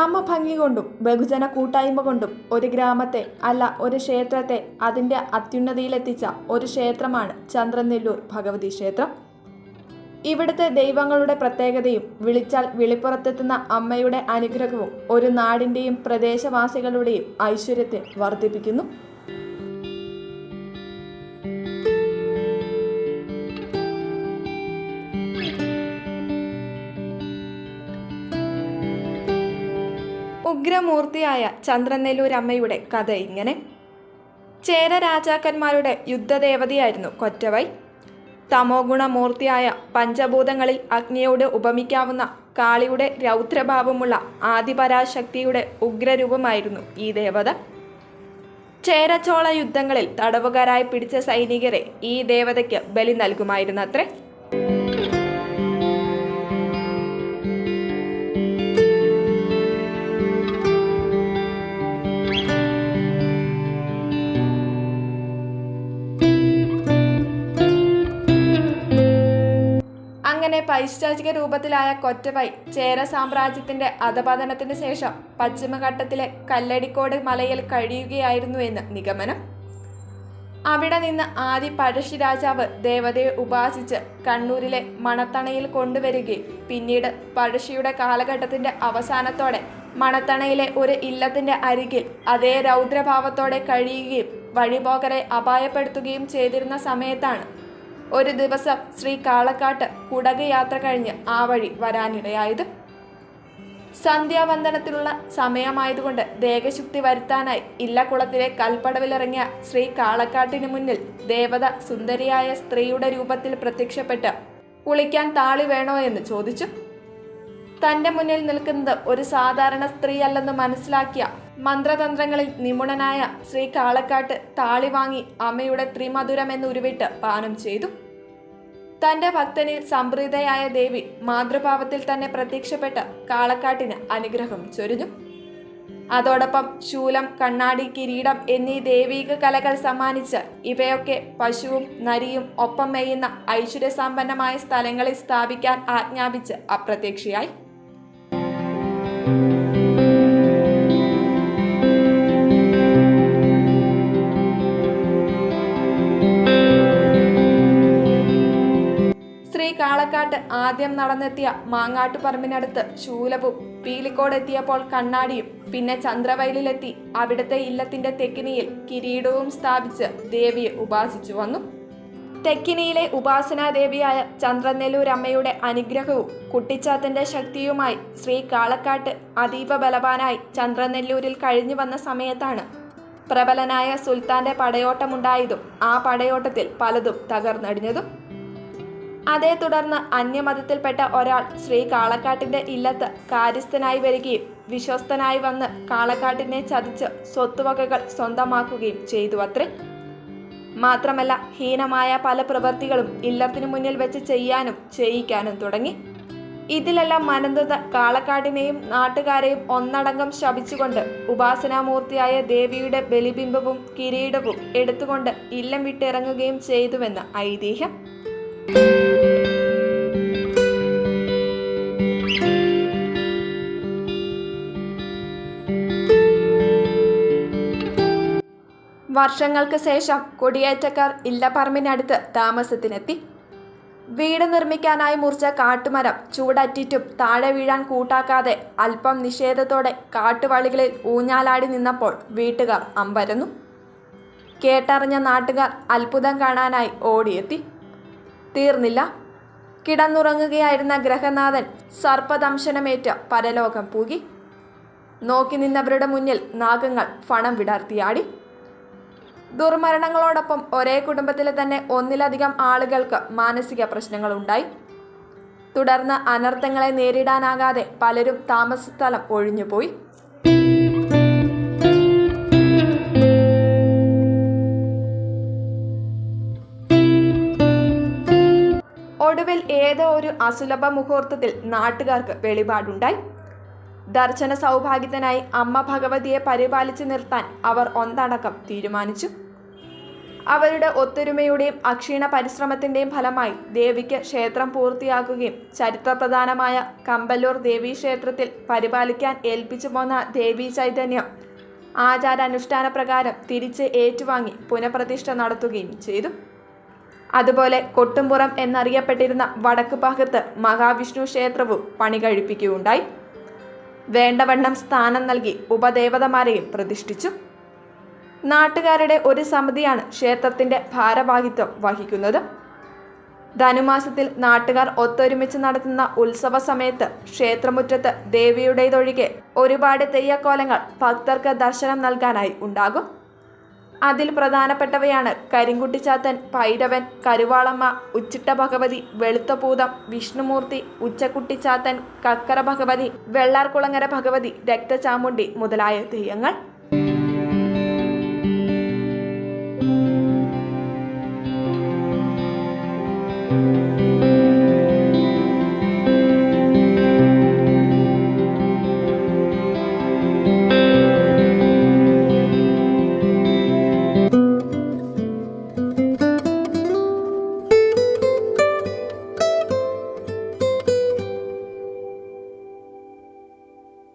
ഗ്രാമഭംഗി കൊണ്ടും ബഹുജന കൂട്ടായ്മ കൊണ്ടും ഒരു ഗ്രാമത്തെ അല്ല ഒരു ക്ഷേത്രത്തെ അതിന്റെ അത്യുന്നതിയിലെത്തിച്ച ഒരു ക്ഷേത്രമാണ് ചന്ദ്രനെല്ലൂർ ഭഗവതി ക്ഷേത്രം. ഇവിടുത്തെ ദൈവങ്ങളുടെ പ്രത്യേകതയും വിളിച്ചാൽ വിളിപ്പുറത്തെത്തുന്ന അമ്മയുടെ അനുഗ്രഹവും ഒരു നാടിന്റെയും പ്രദേശവാസികളുടെയും ഐശ്വര്യത്തെ വർദ്ധിപ്പിക്കുന്നു. ഉഗ്രമൂർത്തിയായ ചന്ദ്രനെല്ലൂരമ്മയുടെ കഥ ഇങ്ങനെ. ചേര രാജാക്കന്മാരുടെ യുദ്ധദേവതയായിരുന്നു കൊറ്റവൈ. തമോ ഗുണമൂർത്തിയായ പഞ്ചഭൂതങ്ങളിൽ അഗ്നിയോട് ഉപമിക്കാവുന്ന കാളിയുടെ രൗദ്രഭാവമുള്ള ആദിപരാശക്തിയുടെ ഉഗ്രരൂപമായിരുന്നു ഈ ദേവത. ചേരച്ചോള യുദ്ധങ്ങളിൽ തടവുകാരായി പിടിച്ച സൈനികരെ ഈ ദേവതയ്ക്ക് ബലി നൽകുമായിരുന്നത്രേ. പൈശാചിക രൂപത്തിലായ കൊറ്റവൈ ചേര സാമ്രാജ്യത്തിന്റെ അധപതനത്തിന് ശേഷം പശ്ചിമഘട്ടത്തിലെ കല്ലടിക്കോട് മലയിൽ കഴിയുകയായിരുന്നു എന്ന് നിഗമനം. അവിടെ നിന്ന് ആദി പഴശ്ശി രാജാവ് ദേവതയെ ഉപാസിച്ച് കണ്ണൂരിലെ മണത്തണയിൽ കൊണ്ടുവരികയും പിന്നീട് പഴശ്ശിയുടെ കാലഘട്ടത്തിന്റെ അവസാനത്തോടെ മണത്തണയിലെ ഒരു ഇല്ലത്തിന്റെ അരികിൽ അതേ രൗദ്രഭാവത്തോടെ കഴിയുകയും വഴിപോകരെ അപായപ്പെടുത്തുകയും ചെയ്തിരുന്ന സമയത്താണ് ഒരു ദിവസം ശ്രീ കാളക്കാട്ട് കുടകയാത്ര കഴിഞ്ഞ് ആ വഴി വരാനിടയായത്. സന്ധ്യാവന്ദനത്തിനുള്ള സമയമായതുകൊണ്ട് ദേഹശുക്തി വരുത്താനായി ഇല്ലക്കുളത്തിലെ കൽപ്പടവിലിറങ്ങിയ ശ്രീ കാളക്കാട്ടിന് മുന്നിൽ ദേവത സുന്ദരിയായ സ്ത്രീയുടെ രൂപത്തിൽ പ്രത്യക്ഷപ്പെട്ട് കുളിക്കാൻ താളി വേണോ എന്ന് ചോദിച്ചു. തന്റെ മുന്നിൽ നിൽക്കുന്നത് ഒരു സാധാരണ സ്ത്രീയല്ലെന്ന് മനസ്സിലാക്കിയ മന്ത്രതന്ത്രങ്ങളിൽ നിപുണനായ ശ്രീ കാളക്കാട്ട് താളി വാങ്ങി അമ്മയുടെ ത്രിമധുരം ഉരുവിട്ട് പാനം ചെയ്തു. തന്റെ ഭക്തനിൽ സംപ്രീതയായ ദേവി മാതൃഭാവത്തിൽ തന്നെ പ്രത്യക്ഷപ്പെട്ട് കാളക്കാട്ടിന് അനുഗ്രഹം ചൊരിഞ്ഞു. അതോടൊപ്പം ശൂലം കണ്ണാടി കിരീടം എന്നീ ദൈവീക കലകൾ സമ്മാനിച്ച് ഇവയൊക്കെ പശുവും നരിയും ഒപ്പം മേയുന്ന ഐശ്വര്യസമ്പന്നമായ സ്ഥലങ്ങളിൽ സ്ഥാപിക്കാൻ ആജ്ഞാപിച്ച് അപ്രത്യക്ഷയായി. ശ്രീ കാളക്കാട്ട് ആദ്യം നടന്നെത്തിയ മാങ്ങാട്ടുപറമ്പിനടുത്ത് ശൂലവും പീലിക്കോടെത്തിയപ്പോൾ കണ്ണാടിയും പിന്നെ ചന്ദ്രവയലിലെത്തി അവിടുത്തെ ഇല്ലത്തിന്റെ തെക്കിനിയിൽ കിരീടവും സ്ഥാപിച്ച് ദേവിയെ ഉപാസിച്ചു വന്നു. തെക്കിനിയിലെ ഉപാസനാദേവിയായ ചന്ദ്രനെല്ലൂർ അമ്മയുടെ അനുഗ്രഹവും കുട്ടിച്ചാത്തന്റെ ശക്തിയുമായി ശ്രീ കാളക്കാട്ട് അതീവ ബലവാനായി ചന്ദ്രനെല്ലൂരിൽ കഴിഞ്ഞു വന്ന സമയത്താണ് പ്രബലനായ സുൽത്താന്റെ പടയോട്ടമുണ്ടായതും ആ പടയോട്ടത്തിൽ പലതും തകർന്നടിഞ്ഞതും. അതേ തുടർന്ന് അന്യമതത്തിൽപ്പെട്ട ഒരാൾ ശ്രീ കാളക്കാട്ടിന്റെ ഇല്ലത്ത് കാര്യസ്ഥനായി വരികയും വിശ്വസ്തനായി വന്ന് കാളക്കാട്ടിനെ ചതിച്ച് സ്വത്തുവകകൾ സ്വന്തമാക്കുകയും ചെയ്തു അത്രേ. മാത്രമല്ല ഹീനമായ പല പ്രവൃത്തികളും ഇല്ലത്തിനു മുന്നിൽ വെച്ച് ചെയ്യാനും ചെയ്യിക്കാനും തുടങ്ങി. ഇതിലെല്ലാം മനന്തത് കാളക്കാടിനെയും നാട്ടുകാരെയും ഒന്നടങ്കം ശപിച്ചുകൊണ്ട് ഉപാസനാമൂർത്തിയായ ദേവിയുടെ ബലിബിംബവും കിരീടവും എടുത്തുകൊണ്ട് ഇല്ലം വിട്ടിറങ്ങുകയും ചെയ്തുവെന്ന് ഐതിഹ്യം. വർഷങ്ങൾക്ക് ശേഷം കൊടിയേറ്റക്കാർ ഇല്ലപ്പറമ്പിനടുത്ത് താമസത്തിനെത്തി. വീട് നിർമ്മിക്കാനായി മുറിച്ച കാട്ടുമരം ചൂടറ്റിറ്റും താഴെ വീഴാൻ കൂട്ടാക്കാതെ അല്പം നിഷേധത്തോടെ കാട്ടുവളികളിൽ ഊഞ്ഞാലാടി നിന്നപ്പോൾ വീട്ടുകാർ അമ്പരന്നു. കേട്ടറിഞ്ഞ നാട്ടുകാർ അത്ഭുതം കാണാനായി ഓടിയെത്തി. തീർന്നില്ല. കിടന്നുറങ്ങുകയായിരുന്ന ഗ്രഹനാഥൻ സർപ്പദംശനമേറ്റ് പരലോകം പൂകി. നോക്കി നിന്നവരുടെ മുന്നിൽ നാഗങ്ങൾ ഫണം വിടർത്തിയാടി. ദുർമരണങ്ങളോടൊപ്പം ഒരേ കുടുംബത്തിലെ തന്നെ ഒന്നിലധികം ആളുകൾക്ക് മാനസിക പ്രശ്നങ്ങളുണ്ടായി. തുടർന്ന് അനർത്ഥങ്ങളെ നേരിടാനാകാതെ പലരും താമസസ്ഥലം ഒഴിഞ്ഞുപോയി. ഒടുവിൽ ഏതോ ഒരു അസുലഭ മുഹൂർത്തത്തിൽ നാട്ടുകാർക്ക് വെളിപാടുണ്ടായി. ദർശന സൗഭാഗ്യത്തിനായി അമ്മ ഭഗവതിയെ പരിപാലിച്ചു നിർത്താൻ അവർ ഒന്നടക്കം തീരുമാനിച്ചു. അവരുടെ ഒത്തൊരുമയുടെയും അക്ഷീണ പരിശ്രമത്തിന്റെയും ഫലമായി ദേവിക്ക് ക്ഷേത്രം പൂർത്തിയാക്കുകയും ചരിത്രപ്രധാനമായ കമ്പല്ലൂർ ദേവീ ക്ഷേത്രത്തിൽ പരിപാലിക്കാൻ ഏൽപ്പിച്ചു പോന്ന ദേവീ ചൈതന്യം ആചാരാനുഷ്ഠാന പ്രകാരം തിരിച്ച് ഏറ്റുവാങ്ങി പുനഃപ്രതിഷ്ഠ നടത്തുകയും ചെയ്തു. അതുപോലെ കൊട്ടുംപുറം എന്നറിയപ്പെട്ടിരുന്ന വടക്ക് ഭാഗത്ത് മഹാവിഷ്ണു ക്ഷേത്രവും പണി കഴിപ്പിക്കുകയുണ്ടായി വേണ്ടവണ്ണം സ്ഥാനം നൽകി ഉപദേവതമാരെയും പ്രതിഷ്ഠിച്ചു. നാട്ടുകാരുടെ ഒരു സമിതിയാണ് ക്ഷേത്രത്തിന്റെ ഭാരവാഹിത്വം വഹിക്കുന്നത്. ധനുമാസത്തിൽ നാട്ടുകാർ ഒത്തൊരുമിച്ച് നടത്തുന്ന ഉത്സവ സമയത്ത് ക്ഷേത്രമുറ്റത്ത് ദേവിയുടേതൊഴികെ ഒരുപാട് തെയ്യക്കോലങ്ങൾ ഭക്തർക്ക് ദർശനം നൽകാനായി ഉണ്ടാകും. അതിൽ പ്രധാനപ്പെട്ടവയാണ് കരിങ്കുട്ടിച്ചാത്തൻ ഭൈരവൻ കരുവാളമ്മ ഉച്ചിട്ട ഭഗവതി വെളുത്ത പൂതം വിഷ്ണുമൂർത്തി ഉച്ചക്കുട്ടിച്ചാത്തൻ കക്കര ഭഗവതി വെള്ളാർകുളങ്ങര ഭഗവതി രക്തചാമുണ്ടി മുതലായ തെയ്യങ്ങൾ